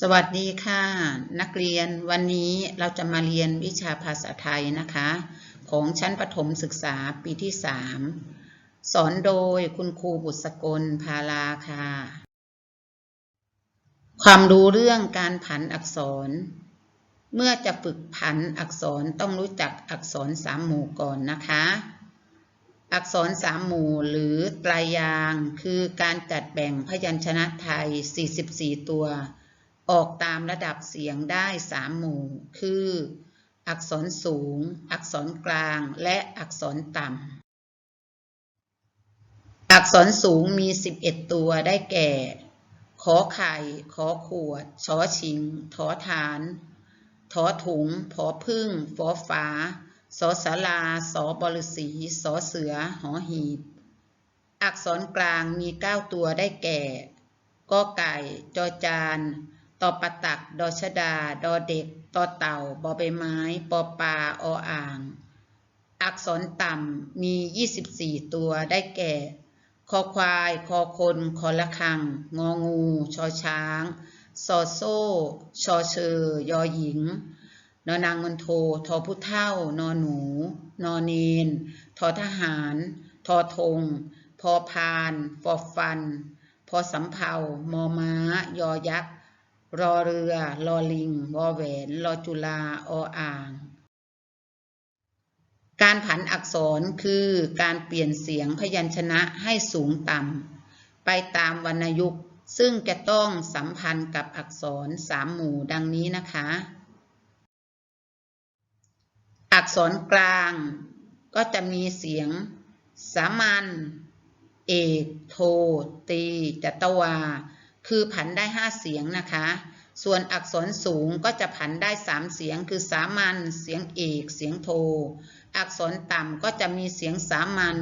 สวัสดีค่ะ นักเรียนวันนี้เราจะมาเรียนวิชาภาษาไทยนะคะ ของชั้นประถมศึกษาปีที่ 3 สอนโดยคุณครูบุษกลพาลาค่ะ ความรู้เรื่องการผันอักษร เมื่อจะฝึกผันอักษรต้องรู้จักอักษรสามหมู่ก่อนนะคะ อักษรสามหมู่หรือตรยางค์คือการจัดแบ่งพยัญชนะไทย 44 ตัว ออกตามระดับเสียงได้สามหมู่ คือ อักษรสูง อักษรกลาง และอักษรต่ำ อักษรสูงมี 11 ตัวได้แก่ ขอไข่ ขอขวด ชอชิง ทอฐาน ทอถุง ผอพึ่ง ฟอฟ้า สอสาราสอบฤษีสอเสือ หอหีบ อักษรกลางมี 9 ตัวได้แก่ กอไก่ จอจาน ตอปะตัก ดอชดา ดอเด็กตอเต่า บอใบไม้ ปอปลาออ่าง อักษรต่ำมี 24 ตัวได้แก่ คอควาย คอคน คอละคัง งองู ชอช้าง ซอโซ่ ชอเชอยอหญิง นอนางมนโท ทอผู้เท่า นอหนู นอเนน ทอทหาร ทอธง พอพาน ฟอฟัน พอสำเภามอม้า ยอยักษ รอเรือ ลอลิง วอแหวน ลอจุลา ออ่าง การผันอักษรคือการเปลี่ยนเสียงพยัญชนะให้สูงต่ำ ไปตามวรรณยุกต์ ซึ่งจะต้องสัมพันธ์กับอักษรสามหมู่ดังนี้นะคะ อักษรกลางก็จะมีเสียง สามัญ เอก โท ตี จัตวา คือผันได้ห้าเสียงนะคะ ส่วนอักษรสูงก็จะผันได้สามเสียง คือสามัญเสียงเอก เสียงโท อักษรต่ำก็จะมีเสียงสามัญ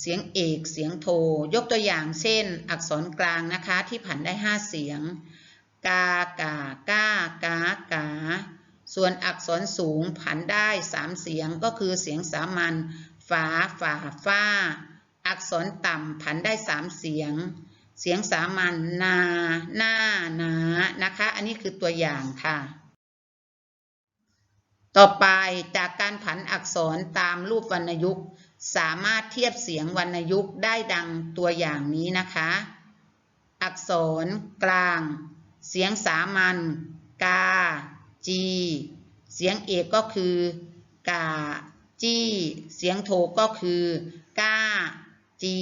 เสียงเอก เสียงโท ยกตัวอย่างเช่น อักษรกลางนะคะที่ผันได้ห้าเสียง กากาก้ากากา ส่วนอักษรสูงผันได้สามเสียงก็คือเสียงสามัญฝาฝาฟ้า อักษรต่ำผันได้สามเสียง เสียงสามัญนา หน้า นา นะคะ อันนี้คือตัวอย่างค่ะ ต่อไปจากการผันอักษรตามรูปวรรณยุกต์สามารถเทียบเสียงวรรณยุกต์ได้ดังตัวอย่างนี้นะคะ อักษร กลาง เสียงสามัญกา จี เสียงเอกก็คือกา จี้ เสียงโทก็คือกาจี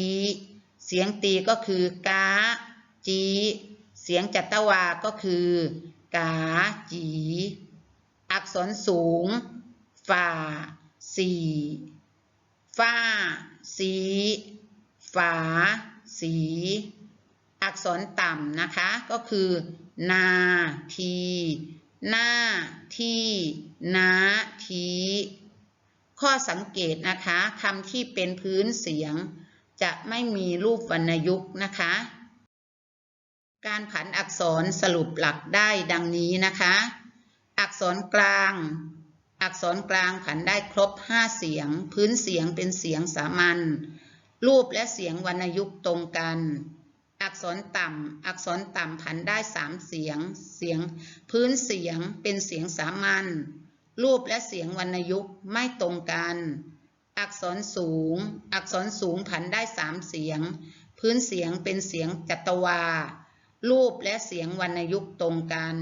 เสียงตีก็คือกาจีเสียงจัตวาก็คือกาจี อักษรสูงฝ่าสีฟ้า สีฝา สี อักษรต่ำนะคะ ก็คือ นาทีหน้าที่นาทีข้อสังเกตนะคะคำที่เป็นพื้นเสียง จะไม่มีรูปวรรณยุกต์นะคะ การผันอักษรสรุปหลักได้ดังนี้นะคะ อักษรกลาง อักษรกลางผันได้ครบ 5 เสียง พื้นเสียงเป็นเสียงสามัญ รูปและเสียงวรรณยุกต์ตรงกัน อักษรต่ำ อักษรต่ำผันได้ 3 เสียง เสียง พื้นเสียงเป็นเสียงสามัญ รูปและเสียงวรรณยุกต์ไม่ตรงกัน อักษรสูง อักษรสูงผันได้3เสียง พื้นเสียงเป็นเสียงจัตวา รูปและเสียงวรรณยุกต์ตรงกัน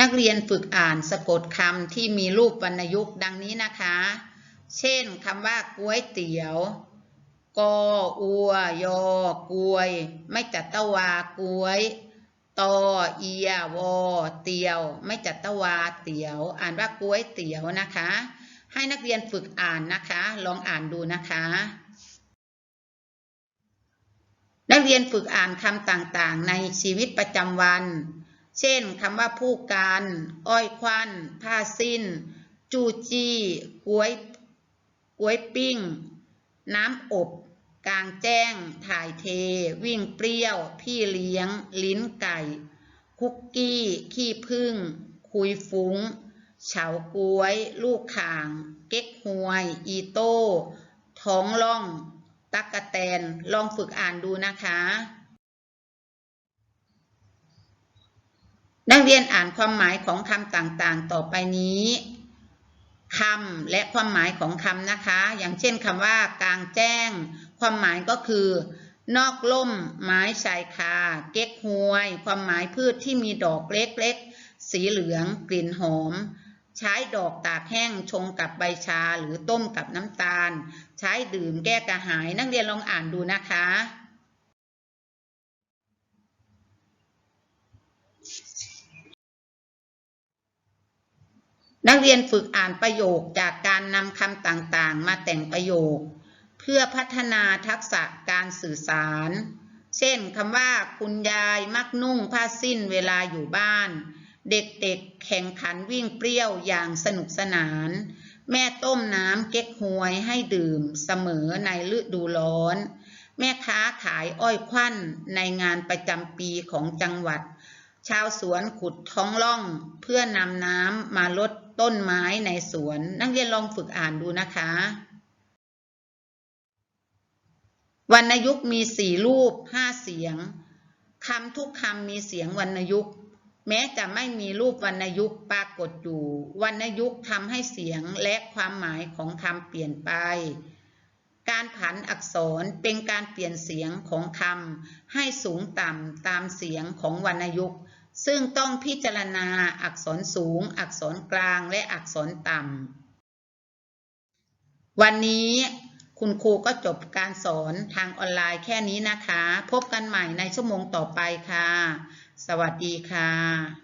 นักเรียนฝึกอ่านสะกดคำที่มีรูปวรรณยุกต์ดังนี้นะคะ เช่นคำว่าก๋วยเตี๋ยว กออัวยอกวย ไม่จัตวากวย ตอเอียวอเตียว ไม่จัตวาเตี๋ยว อ่านว่าก๋วยเตี๋ยวนะคะ ให้นักเรียนฝึกอ่านนะคะ ลองอ่านดูนะคะ นักเรียนฝึกอ่านคำต่างๆ ในชีวิตประจำวัน เช่นคำว่าผู้การ อ้อยควันผ้าสิ้น จูจี้กล้วยกล้วยปิ้ง น้ำอบกลางแจ้ง ถ่ายเท วิ่งเปรี้ยว พี่เลี้ยง ลิ้นไก่ คุกกี้ ขี้พึ่ง คุยฟุ้ง เฉาก้วย ลูกข่าง เก๊กฮวย อีโต้ท้องล่อง ตักกะแตน ลองฝึกอ่านดูนะคะ นักเรียนอ่านความหมายของคำต่างๆ ต่อไปนี้คำและความหมายของคำนะคะ อย่างเช่นคำว่ากลางแจ้ง ความหมายก็คือ นอกล่ม ไม้ชายคา เก๊กฮวย ความหมายพืชที่มีดอกเล็กๆ สีเหลือง กลิ่นหอม ใช้ดอกตากแห้งชงกับใบชาหรือต้มกับน้ำตาล ใช้ดื่มแก้กระหายนักเรียนลองอ่านดูนะคะนักเรียนฝึกอ่านประโยคจากการนำคำต่างๆ มาแต่งประโยค เพื่อพัฒนาทักษะการสื่อสาร เช่นคำว่าคุณยายมักนุ่งผ้าสิ้นเวลาอยู่บ้าน เด็กๆแข่งขันวิ่งเปรี้ยวอย่างสนุกสนาน แม่ต้มน้ำเก๊กฮวยให้ดื่มเสมอในฤดูร้อน แม่ค้าขายอ้อยควันในงานประจำปีของจังหวัด ชาวสวนขุดท้องร่องเพื่อนำน้ำมาลดต้นไม้ในสวน นักเรียนลองฝึกอ่านดูนะคะวรรณยุกต์มีสี่รูปห้าเสียงคำทุกคำมีเสียงวรรณยุกต์ แม้จะไม่มีรูปวรรณยุกต์ปรากฏอยู่ วรรณยุกต์ทำให้เสียงและความหมายของคำเปลี่ยนไป การผันอักษรเป็นการเปลี่ยนเสียงของคำให้สูงต่ำตามเสียงของวรรณยุกต์ซึ่งต้องพิจารณาอักษรสูง อักษรกลางและอักษรต่ำ วันนี้คุณครูก็จบการสอนทางออนไลน์แค่นี้นะคะ พบกันใหม่ในชั่วโมงต่อไปค่ะ สวัสดีค่ะ